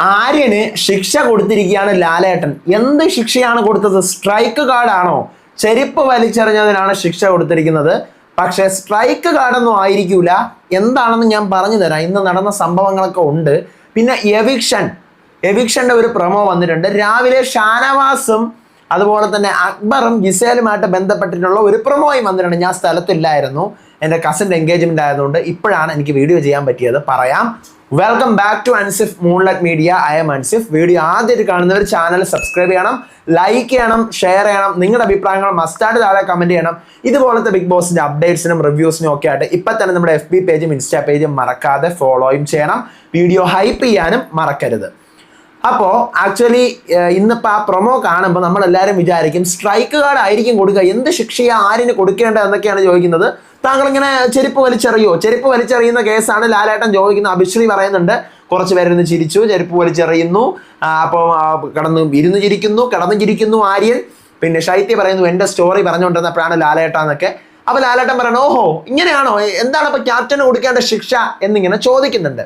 ആര്യന് ശിക്ഷ കൊടുത്തിരിക്കുകയാണ് ലാലേട്ടൻ. എന്ത് ശിക്ഷയാണ് കൊടുത്തത്? സ്ട്രൈക്ക് കാർഡാണോ? ചെരുപ്പ് വലിച്ചെറിഞ്ഞതിനാണ് ശിക്ഷ കൊടുത്തിരിക്കുന്നത്. പക്ഷേ സ്ട്രൈക്ക് കാർഡൊന്നും ആയിരിക്കൂല. എന്താണെന്ന് ഞാൻ പറഞ്ഞു തരാം. ഇന്ന് നടന്ന സംഭവങ്ങളൊക്കെ ഉണ്ട്. പിന്നെ എവിക്ഷൻ. എവിക്ഷന്റെ ഒരു പ്രമോ വന്നിട്ടുണ്ട്. രാവിലെ ഷാനവാസും അതുപോലെ തന്നെ അക്ബറും ഗിസേലുമായിട്ട് ബന്ധപ്പെട്ടിട്ടുള്ള ഒരു പ്രൊമോയും വന്നിട്ടുണ്ട്. ഞാൻ സ്ഥലത്തില്ലായിരുന്നു. എന്റെ കസിന്റെ എൻഗേജ്മെന്റ് ആയതുകൊണ്ട് ഇപ്പോഴാണ് എനിക്ക് വീഡിയോ ചെയ്യാൻ പറ്റിയത്. പറയാം. Welcome back to Ansif moonlight media I am Ansif video ആദ്യമായിട്ട് കാണുന്നവർ ചാനൽ സബ്സ്ക്രൈബ് ചെയ്യണം. ലൈക്ക് ചെയ്യണം. ഷെയർ ചെയ്യണം. നിങ്ങളുടെ അഭിപ്രായങ്ങൾ മസ്റ്റായിട്ട് താഴെ കമന്റ് ചെയ്യണം. ഇതുപോലത്തെ ബിഗ് ബോസിന്റെ അപ്ഡേറ്റ്സിനും റിവ്യൂസിനും ഒക്കെ ആയിട്ട് ഇപ്പം തന്നെ നമ്മുടെ എഫ് ബി പേജും ഇൻസ്റ്റാ പേജും മറക്കാതെ ഫോളോയും ചെയ്യണം. വീഡിയോ ഹൈപ്പ് ചെയ്യാനും മറക്കരുത്. അപ്പോൾ ആക്ച്വലി ഇന്നിപ്പോൾ ആ പ്രൊമോ കാണുമ്പോൾ നമ്മളെല്ലാവരും വിചാരിക്കും സ്ട്രൈക്ക് കാർഡ് ആയിരിക്കും കൊടുക്കുക. എന്ത് ശിക്ഷയാ ആരിന് കൊടുക്കേണ്ടത് എന്നൊക്കെയാണ് ചോദിക്കുന്നത്. താങ്കൾ ഇങ്ങനെ ചെരുപ്പ് വലിച്ചെറിയോ? ചെരുപ്പ് വലിച്ചെറിയുന്ന കേസാണ് ലാലേട്ടൻ ചോദിക്കുന്നത്. അഭിശ്രീ പറയുന്നുണ്ട് കുറച്ച് പേരിന്ന് ചിരിച്ചു ചെരുപ്പ് വലിച്ചെറിയുന്നു. അപ്പോൾ കിടന്ന് ഇരുന്ന് ചിരിക്കുന്നു കിടന്ന് ചിരിക്കുന്നു ആര്യൻ. പിന്നെ ശൈത്യ പറയുന്നു എന്റെ സ്റ്റോറി പറഞ്ഞുകൊണ്ടിരുന്നപ്പോഴാണ് ലാലേട്ടാന്നൊക്കെ. അപ്പോൾ ലാലേട്ടൻ പറയണം ഓഹോ ഇങ്ങനെയാണോ? എന്താണ് അപ്പോൾ ക്യാപ്റ്റന് കൊടുക്കേണ്ട ശിക്ഷ? എന്നിങ്ങനെ ചോദിക്കുന്നുണ്ട്.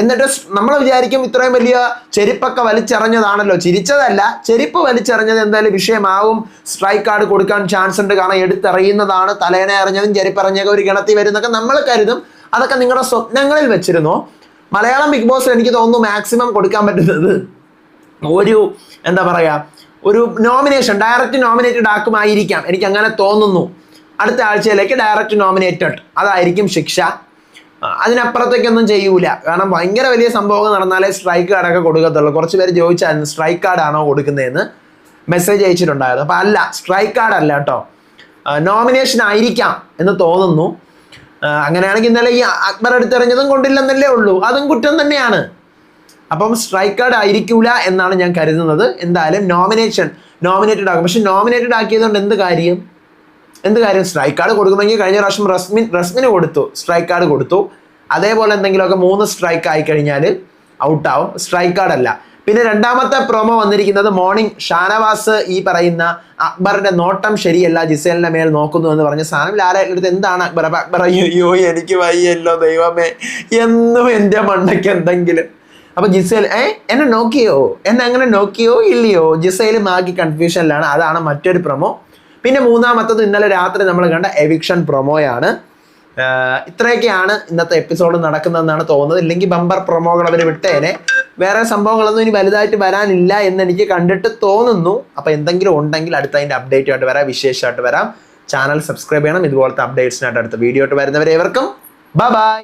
എന്നിട്ട് നമ്മൾ വിചാരിക്കും ഇത്രയും വലിയ ചെരുപ്പൊക്കെ വലിച്ചെറിഞ്ഞതാണല്ലോ. ചിരിച്ചതല്ല ചെരുപ്പ് വലിച്ചെറിഞ്ഞത് എന്തായാലും വിഷയമാവും. സ്ട്രൈക്ക് കാർഡ് കൊടുക്കാൻ ചാൻസ് ഉണ്ട്. കാരണം എടുത്തെറിയുന്നതാണ്. തലേനെ എറിഞ്ഞതും ചെരുപ്പെറിഞ്ഞൊക്കെ ഒരു ഗണത്തിൽ വരുന്നൊക്കെ നമ്മൾ കരുതും. അതൊക്കെ നിങ്ങളുടെ സ്വപ്നങ്ങളിൽ വെച്ചിരുന്നു. മലയാളം ബിഗ് ബോസിൽ എനിക്ക് തോന്നുന്നു മാക്സിമം കൊടുക്കാൻ പറ്റുന്നത് ഒരു എന്താ പറയുക ഒരു നോമിനേഷൻ ഡയറക്റ്റ് നോമിനേറ്റഡ് ആക്കുമായിരിക്കാം എനിക്ക് അങ്ങനെ തോന്നുന്നു. അടുത്ത ആഴ്ചയിലേക്ക് ഡയറക്റ്റ് നോമിനേറ്റഡ് അതായിരിക്കും ശിക്ഷ. അതിനപ്പുറത്തേക്കൊന്നും ചെയ്യൂല. കാരണം ഭയങ്കര വലിയ സംഭവം നടന്നാലേ സ്ട്രൈക്ക് കാർഡൊക്കെ കൊടുക്കത്തുള്ളൂ. കുറച്ച് പേര് ചോദിച്ചായിരുന്നു സ്ട്രൈക്ക് കാർഡാണോ കൊടുക്കുന്നതെന്ന് മെസ്സേജ് അയച്ചിട്ടുണ്ടായിരുന്നു. അപ്പം അല്ല സ്ട്രൈക്ക് കാർഡ് അല്ല കേട്ടോ. നോമിനേഷൻ ആയിരിക്കാം എന്ന് തോന്നുന്നു. അങ്ങനെയാണെങ്കിൽ ഇന്നലെ ഈ അക്ബർ എടുത്തെറിഞ്ഞതും കൊണ്ടില്ലെന്നല്ലേ ഉള്ളൂ. അതും കുറ്റം തന്നെയാണ്. അപ്പം സ്ട്രൈക്ക് കാർഡ് ആയിരിക്കൂല എന്നാണ് ഞാൻ കരുതുന്നത്. എന്തായാലും നോമിനേഷൻ നോമിനേറ്റഡ് ആക്കും പക്ഷെ നോമിനേറ്റഡ് ആക്കിയതുകൊണ്ട് എന്ത് കാര്യം? എന്ത് കാര്യം? സ്ട്രൈക്ക് കാർഡ് കൊടുക്കണമെങ്കിൽ കഴിഞ്ഞ പ്രാവശ്യം റസ്മിൻ റസ്മിന് കൊടുത്തു. സ്ട്രൈക്ക് കാർഡ് കൊടുത്തു. അതേപോലെ എന്തെങ്കിലുമൊക്കെ മൂന്ന് സ്ട്രൈക്ക് ആയി കഴിഞ്ഞാൽ ഔട്ടാവും സ്ട്രൈക്ക് കാർഡ് അല്ല. പിന്നെ രണ്ടാമത്തെ പ്രൊമോ വന്നിരിക്കുന്നത് മോർണിംഗ് ഷാനവാസ് ഈ പറയുന്ന അക്ബറിന്റെ നോട്ടം ശരിയല്ല ജിസേലിന്റെ മേൽ നോക്കുന്നു എന്ന് പറഞ്ഞ സാധനം. ലാലേട്ടന്റെ അടുത്ത് എന്താണ് അക്ബർ? അപ്പൊ അക്ബർ അയ്യോ എനിക്ക് വയ്യല്ലോ ദൈവമേ. എന്നും എന്റെ മണ്ണയ്ക്ക് എന്തെങ്കിലും. അപ്പൊ ജിസേൽ ഏ എന്നെ നോക്കിയോ? എന്നെ അങ്ങനെ നോക്കിയോ ഇല്ലയോ? ജിസേൽ മാക്കി കൺഫ്യൂഷനിലാണ് അതാണ് മറ്റൊരു പ്രൊമോ പിന്നെ മൂന്നാമത്തത് ഇന്നലെ രാത്രി നമ്മൾ കണ്ട എവിക്ഷൻ പ്രൊമോയാണ് ഇത്രയൊക്കെയാണ് ഇന്നത്തെ എപ്പിസോഡ് നടക്കുന്നതെന്നാണ് തോന്നുന്നത്. ഇല്ലെങ്കിൽ ബമ്പർ പ്രൊമോകൾ അവർ വിട്ടേനെ. വേറെ സംഭവങ്ങളൊന്നും ഇനി വലുതായിട്ട് വരാനില്ല എന്ന് എനിക്ക് കണ്ടിട്ട് തോന്നുന്നു. അപ്പോൾ എന്തെങ്കിലും ഉണ്ടെങ്കിൽ അടുത്ത അതിന്റെ അപ്ഡേറ്റ് ആയിട്ട് വരാം വിശേഷമായിട്ട് വരാം. ചാനൽ സബ്സ്ക്രൈബ് ചെയ്യണം. ഇതുപോലത്തെ അപ്ഡേറ്റ്സിനായിട്ട് അടുത്ത വീഡിയോ ആയിട്ട് വരുന്നവരെ ഏവർക്കും. Bye bye